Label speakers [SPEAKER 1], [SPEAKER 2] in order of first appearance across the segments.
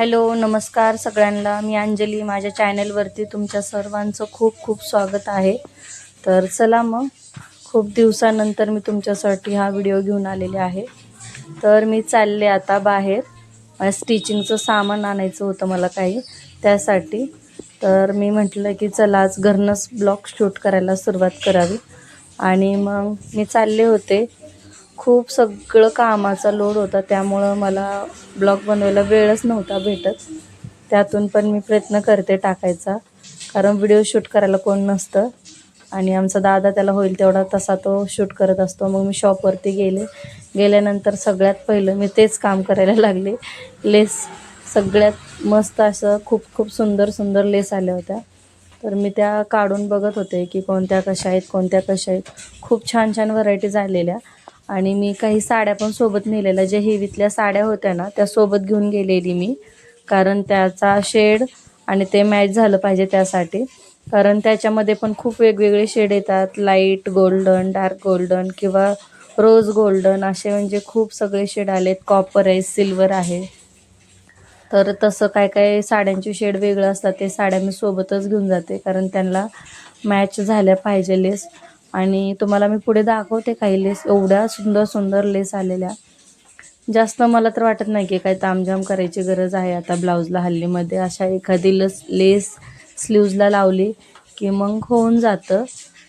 [SPEAKER 1] Hello नमस्कार सगळ्यांना. मी अंजली. माझ्या चॅनलवरती तुमच्या सर्वांचं खूप खूप स्वागत आहे. तर चला मग खूप दिवसानंतर मी तुमच्यासाठी हा व्हिडिओ घेऊन आलेले आहे. तर मी चालले आता बाहेर. स्टिचिंगचं सामान आणायचं होतं मला काही त्यासाठी. तर मी म्हटलं की चला आज घरनंच ब्लॉग शूट करायला सुरुवात करावी. आणि मग मी चालले होते. खूप सगळं कामाचा लोड होता त्यामुळं मला ब्लॉग बनवायला वेळच नव्हता भेटत. त्यातून पण मी प्रयत्न करते टाकायचा कारण व्हिडिओ शूट करायला कोण नसतं. आणि आमचा दादा त्याला होईल तेवढा तसा तो शूट करत असतो. मग मी शॉपवरती गेले. गेल्यानंतर सगळ्यात पहिलं मी तेच काम करायला लागले. लेस सगळ्यात मस्त असं खूप खूप सुंदर सुंदर लेस आल्या होत्या. तर मी त्या काढून बघत होते की कोणत्या कशा आहेत कोणत्या कशा आहेत. खूप छान छान व्हरायटीज आलेल्या. आणि मी काही साड्या पण सोबत नेलेल्या ज्या हेवीतल्या साड्या होत्या ना त्या सोबत घेऊन गेलेली मी. कारण त्याचा शेड आणि ते मॅच झालं पाहिजे त्यासाठी. कारण त्याच्यामध्ये पण खूप वेगवेगळे शेड येतात. लाइट गोल्डन डार्क गोल्डन किंवा रोज गोल्डन असे म्हणजे खूप सगळे शेड आलेत. कॉपर आहे सिल्वर आहे. तर तसं काय काय साड्यांचे शेड वेगळं असतात ते साड्या मी सोबतच घेऊन जाते. कारण त्यांना मॅच झाल्या पाहिजे लेस आणि तुम्हाला मी पुढे दाखवते काही लेस एवढ्या सुंदर सुंदर लेस आलेल्या. जास्त मला तर वाटत नाही की काही तामझाम करायची गरज आहे आता ब्लाऊजला हल्लीमध्ये. अशा एखादी लस लेस स्लीव्जला लावली की मग होऊन जातं.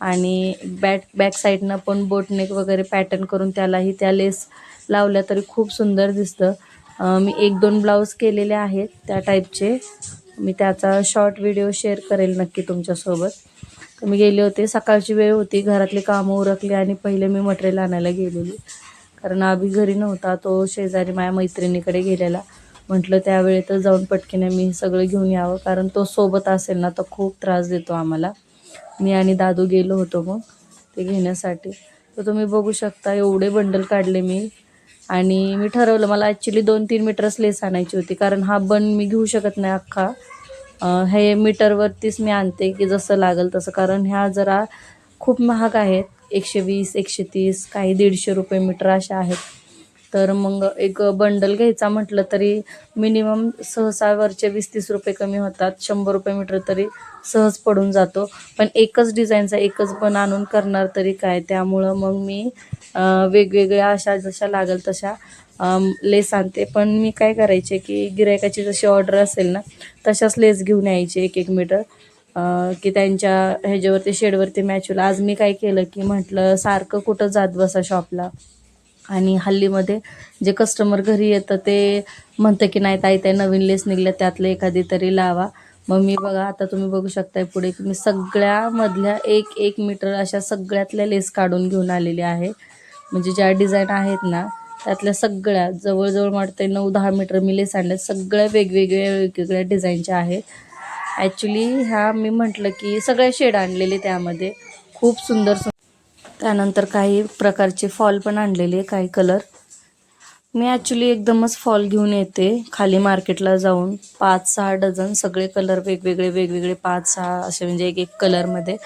[SPEAKER 1] आणि बॅक बॅक साईडनं पण बोटनेक वगैरे पॅटर्न करून त्यालाही त्या लेस लावल्या तरी खूप सुंदर दिसतं. मी एक दोन ब्लाऊज केलेले आहेत त्या टाईपचे मी त्याचा शॉर्ट व्हिडिओ शेअर करेल नक्की तुमच्यासोबत. तर मी गेले होते. सकाळची वेळ होती. घरातली कामं उरकली आणि पहिले मी मटेरियल आणायला गेलेली. कारण आभी घरी नव्हता. तो शेजारी माझ्या मैत्रिणीकडे गेलेला. म्हटलं त्यावेळेतच जाऊन पटकीने मी सगळं घेऊन यावं. कारण तो सोबत असेल ना तर खूप त्रास देतो आम्हाला. मी आणि दादू गेलो होतो मग ते घेण्यासाठी. तर तुम्ही बघू शकता एवढे बंडल काढले मी. आणि मी ठरवलं मला ॲक्च्युली दोन तीन मीटरच लेस आणायची होती. कारण हा बन मी घेऊ शकत नाही अख्खा. हे मीटरवरतीच मी आणते की जसं लागेल तसं. कारण ह्या जरा खूप महाग आहेत. एकशे वीस एकशे तीस काही दीडशे रुपये मीटर अशा आहेत. तर मग एक बंडल घ्यायचा म्हटलं तरी मिनिमम सहसा वरचे वीस तीस रुपये कमी होतात. शंभर रुपये मीटर तरी सहज पडून जातो. पण एकच डिझाईनचा एकच पण आणून करणार तरी काय? त्यामुळं मग मी वेगवेगळ्या अशा जशा लागेल तशा लेस आणते. पण मी काय करायचे की गिरायकाची जशी ऑर्डर असेल ना तशाच लेस घेऊन यायचे एक एक मीटर. की त्यांच्या ह्याच्यावरती शेडवरती मॅच होईल. आज मी काय केलं की म्हटलं सारखं कुठं जात बसा शॉपला आणि हल्लीमध्ये जे कस्टमर घरी येतं ते म्हणतं की नाही ताई त्या नवीन लेस निघल्या त्यातलं एखादी तरी लावा. मग मी बघा आता तुम्ही बघू शकताय पुढे की मी सगळ्यामधल्या एक एक मीटर अशा सगळ्यातल्या लेस काढून घेऊन आलेली आहे. म्हणजे ज्या डिझाईन आहेत ना त्यातल्या सगळ्या जवळजवळ वाटते नऊ दहा मीटर मी लेस आणल्या सगळ्या वेगवेगळ्या वेगवेगळ्या डिझाईनच्या आहेत. ॲक्च्युली ह्या मी म्हटलं की सगळ्या शेड आणलेले त्यामध्ये. खूप सुंदर सुंदर त्यानंतर काही प्रकारचे फॉल पण आणलेले काही कलर मी ॲक्च्युली एकदमच फॉल घेऊन येते. खाली मार्केटला जाऊन पाच सहा डझन सगळे कलर वेगवेगळे वेगवेगळे पाच सहा असे म्हणजे एक एक कलरमध्ये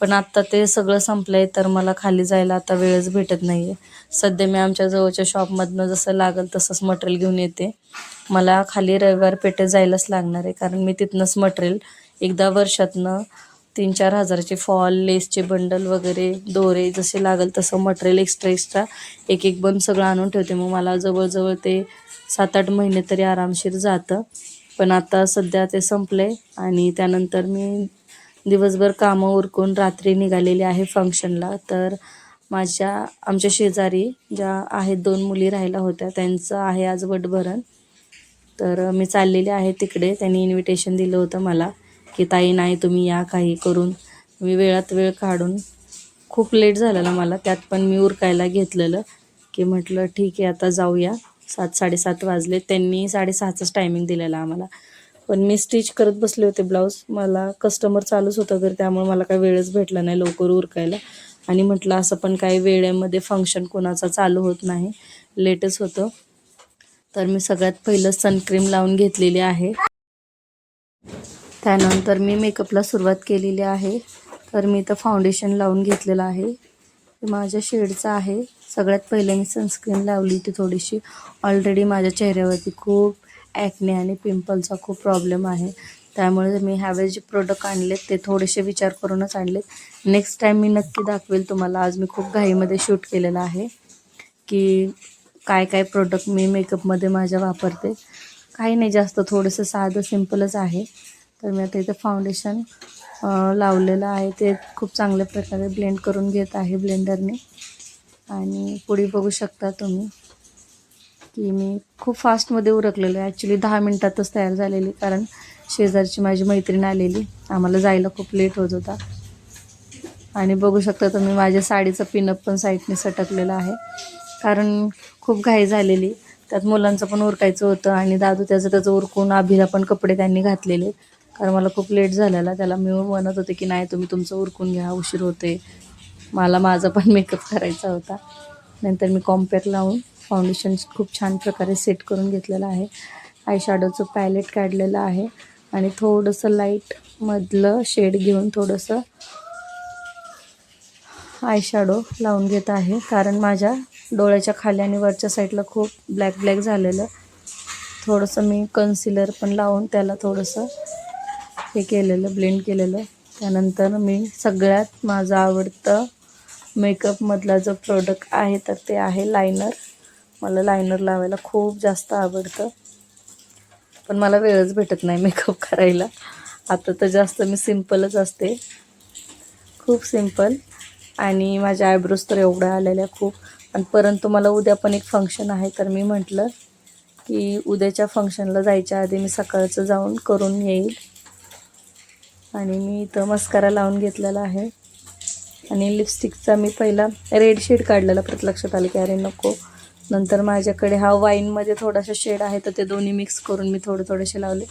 [SPEAKER 1] पण आत्ता ते सगळं संपलं आहे तर मला खाली जायला आता वेळच भेटत नाही आहे सध्या मी आमच्या जवळच्या शॉपमधनं जसं लागेल तसंच मटेरियल घेऊन येते. मला खाली रविवार पेठेत जायलाच लागणार आहे कारण मी तिथनंच मटेरियल एकदा वर्षातनं तीन चार हजाराचे फॉल लेसचे बंडल वगैरे दोरे जसे लागेल तसं मटेरियल एक्स्ट्रा एक्स्ट्रा एक एक बन सगळं आणून ठेवते. मग मला जवळजवळ ते सात आठ महिने तरी आरामशीर जातं. पण आता सध्या ते संपले आणि त्यानंतर मी दिवसभर कामं उरकून रात्री निघालेली आहे फंक्शनला तर माझ्या आमच्या शेजारी ज्या आहेत दोन मुली राहिल्या होत्या त्यांचं आहे आज वटभरण. तर मी चाललेले आहे तिकडे. त्यांनी इन्व्हिटेशन दिलं होतं मला. की ताई नाही तुम्ही या काही करून. मी वेळात वेळ काढून खूप लेट झालेला मला त्यात पण मी उरकायला घेतलेलं की म्हटलं ठीक आहे आता जाऊया. सात साडेसात वाजले. त्यांनी साडेसहाचाच टायमिंग दिलेला आम्हाला. पण मी स्टिच करत बसले होते ब्लाऊज मला कस्टमर चालूच होतं घर त्यामुळे मला काही वेळच भेटला नाही लवकर उरकायला. आणि म्हटलं असं पण काही वेळेमध्ये फंक्शन कोणाचा चालू होत नाही. लेटच होतं. तर मी सगळ्यात पहिलं सनक्रीम लावून घेतलेली आहे. त्यानंतर मी मेकअपला सुरुवात केलेली आहे. तर मी इथं फाउंडेशन लावून घेतलेलं आहे. माझ्या शेडचं आहे. सगळ्यात पहिले मी सनस्क्रीन लावली होती थोडीशी. ऑलरेडी माझ्या चेहऱ्यावरती खूप ॲक्ने आणि पिंपलचा खूप प्रॉब्लेम आहे. त्यामुळे मी ह्यावेळेस जे प्रोडक्ट आणलेत ते थोडेसे विचार करूनच आणलेत. नेक्स्ट टाईम मी नक्की दाखवेल तुम्हाला. आज मी खूप घाईमध्ये शूट केलेलं आहे की काय काय प्रोडक्ट मी मेकअपमध्ये माझ्या वापरते. काही नाही जास्त थोडंसं साधं सिम्पलच आहे. तर मी आता इथं फाउंडेशन लावलेलं आहे. ते खूप चांगल्या प्रकारे ब्लेंड करून घेत आहे ब्लेंडरने आणि पुढे बघू शकता तुम्ही की मी खूप फास्टमध्ये उरकलेलं आहे. ॲक्च्युली दहा मिनटातच तयार झालेली कारण शेजारची माझी मैत्रीण आलेली. आम्हाला जायला खूप लेट होत होता. आणि बघू शकता तुम्ही माझ्या साडीचं पिनअप पण साईडने सटकलेलं आहे. कारण खूप घाई झालेली. त्यात मुलांचं पण उरकायचं होतं आणि दादू त्याचं त्याचं उरकून आभीला पण कपडे त्यांनी घातलेले. कारण मला खूप लेट झालेला त्याला मी म्हणत होते की नाही तुम्ही तुमचं उरकून घ्या उशीर होते मला माझा पण मेकअप करायचा होता. नंतर मी कॉम्पेअर लावून फाउंडेशन खूप छान प्रकारे सेट करून घेतलेलं आहे. आय शॅडोचं पॅलेट काढलेलं आहे आणि थोडंसं लाईटमधलं शेड घेऊन थोडंसं आय शॅडो लावून घेत आहे. कारण माझ्या डोळ्याच्या खाली आणि वरच्या साईडला खूप ब्लॅक ब्लॅक झालेलं. थोडंसं मी कन्सिलर पण लावून त्याला थोडंसं हे केलेलं ब्लेंड केलेलं. त्यानंतर मी सगळ्यात माझं आवडतं मेकअपमधला जो प्रोडक्ट आहे तर ते आहे लायनर मला लायनर लावायला खूप जास्त आवडतं. पण मला वेळच भेटत नाही मेकअप करायला. आता तर जास्त मी सिम्पलच असते. खूप सिंपल आणि माझ्या आयब्रोज तर एवढ्या आलेल्या खूप. पण परंतु मला उद्या पण एक फंक्शन आहे तर मी म्हटलं की उद्याच्या फंक्शनला जायच्या आधी मी सकाळचं जाऊन करून येईल. आणि मी इथं मस्कारा लावून घेतलेला आहे. आणि लिपस्टिकचा मी पहिला रेड शेड काढलेला परत लक्षात आलं की अरे नको. नंतर माझ्याकडे हा वाईनमध्ये थोडासा शेड आहे तर ते दोन्ही मिक्स करून मी थोडे थोडेसे लावले.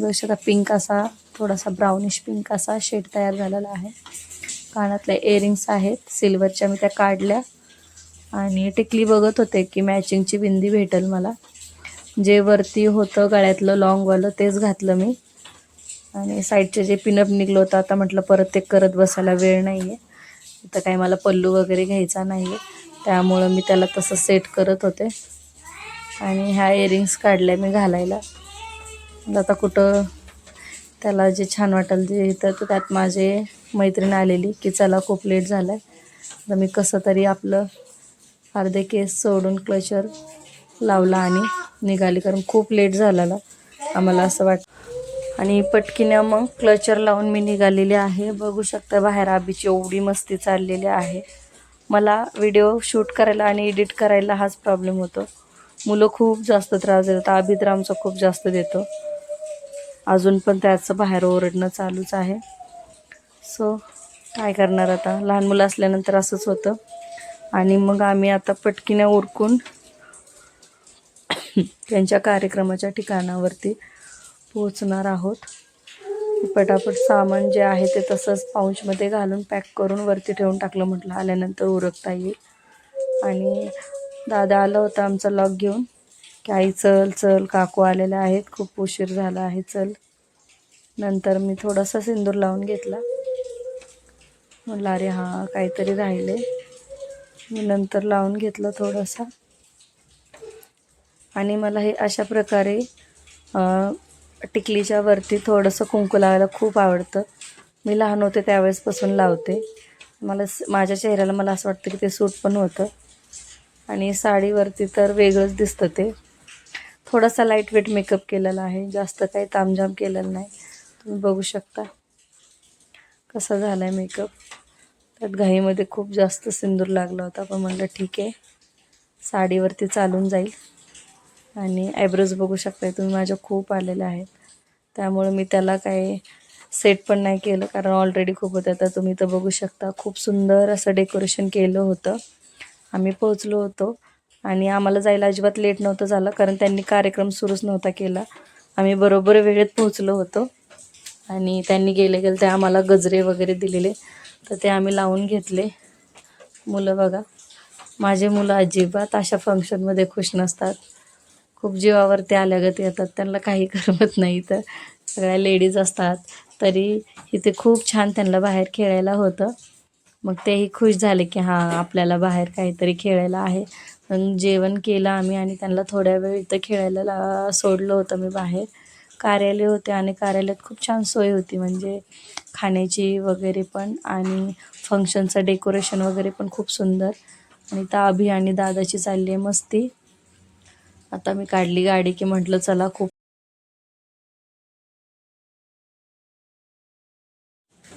[SPEAKER 1] जसे आता पिंक असा थोडासा ब्राउनिश पिंक असा शेड तयार झालेला आहे. कानातल्या इयरिंग्स आहेत सिल्वरच्या मी त्या काढल्या. आणि टिकली बघत होते की मॅचिंगची बिंदी भेटेल मला. जे वरती होतं गळ्यातलं लॉंगवालं तेच घातलं मी. आणि साईडचे जे पिनअप निघलं होतं आता म्हटलं परत ते करत बसायला वेळ नाही आहे तर काही मला पल्लू वगैरे घ्यायचा नाही आहे त्यामुळं मी त्याला तसं सेट करत होते. आणि ह्या इयरिंग्स काढल्या मी घालायला. आता कुठं त्याला जे छान वाटेल जे तर त्यात माझे मैत्रीण आलेली की चला खूप लेट झाला आहे तर मी कसं तरी आपलं अर्धे केस सोडून क्लचर लावला आणि निघाली कारण खूप लेट झालेला. आम्हाला असं वाटतं आणि पटकीनं मग क्लचर लावून मी निघालेली आहे. बघू शकता बाहेर आबीची एवढी मस्ती चाललेली आहे. मला व्हिडिओ शूट करायला आणि एडिट करायला हाच प्रॉब्लेम होतो. मुलं खूप जास्त त्रास देतात. आबी तर आमचा खूप जास्त देतो. अजून पण त्याचं बाहेर ओरडणं चालूच आहे. सो काय करणार आता? लहान मुलं असल्यानंतर असंच होतं. आणि मग आम्ही आता पटकीनं उरकून त्यांच्या कार्यक्रमाच्या ठिकाणावरती पोचणार आहोत. पटापट सामान जे आहे ते तसंच पाऊचमध्ये घालून पॅक करून वरती ठेवून टाकलं म्हटलं. आल्यानंतर उरकता येईल. आणि दादा आला होता आमचा लॉक घेऊन. की आई चल चल काकू आलेल्या आहेत. खूप उशीर झाला आहे चल. नंतर मी थोडासा सिंदूर लावून घेतला. म्हटलं अरे हां काहीतरी राहिले. मी नंतर लावून घेतलं थोडंसं. आणि मला हे अशा प्रकारे टिकलीच्या वरती थोडंसं कुंकू लावायला खूप आवडतं. मी लहान होते त्यावेळेसपासून लावते. मला स- माझ्या चेहऱ्याला मला असं वाटतं की ते सूट पण होतं. आणि साडीवरती तर वेगळंच दिसतं ते. थोडासा लाइट वेट मेकअप केलेला आहे. जास्त काही तामझाम केलेलं नाही. तुम्ही बघू शकता. कसा झाला आहे मेकअप त्यात घाईमध्ये खूप जास्त सिंदूर लागला होता. पण म्हटलं ठीक आहे. साडीवरती चालून जाईल. आणि आयब्रोज बघू शकताय तुम्ही माझ्या खूप आलेल्या आहेत. त्यामुळे मी त्याला काही सेट पण नाही केलं कारण ऑलरेडी खूप होतं तर तुम्ही तर बघू शकता खूप सुंदर असं डेकोरेशन केलं होतं. आम्ही पोहोचलो होतो आणि आम्हाला जायला अजिबात लेट नव्हतं झालं कारण त्यांनी कार्यक्रम सुरूच नव्हता केला. आम्ही बरोबर वेळेत पोहोचलो होतो आणि त्यांनी गेले गेले ते आम्हाला गजरे वगैरे दिलेले. तर ते आम्ही लावून घेतले. मुलं बघा माझे मुलं अजिबात अशा फंक्शनमध्ये खुश नसतात. खूप जीवावरती आल्यागत येतात त्यांना काही करमत नाही तर सगळ्या लेडीज असतात. तरी इथे खूप छान त्यांना बाहेर खेळायला होतं. मग तेही खुश झाले की हां आपल्याला बाहेर काहीतरी खेळायला आहे. पण जेवण केलं आम्ही आणि त्यांना थोड्या वेळ इथं खेळायला ला सोडलं होतं मी बाहेर. कार्यालय होते आणि कार्यालयात खूप छान सोय होती. म्हणजे खाण्याची वगैरे पण आणि फंक्शनचं डेकोरेशन वगैरे पण खूप सुंदर. आणि त्या अभि आणि दादाची चालली आहे मस्ती. आता मी काढली गाडी की म्हटलं चला खूप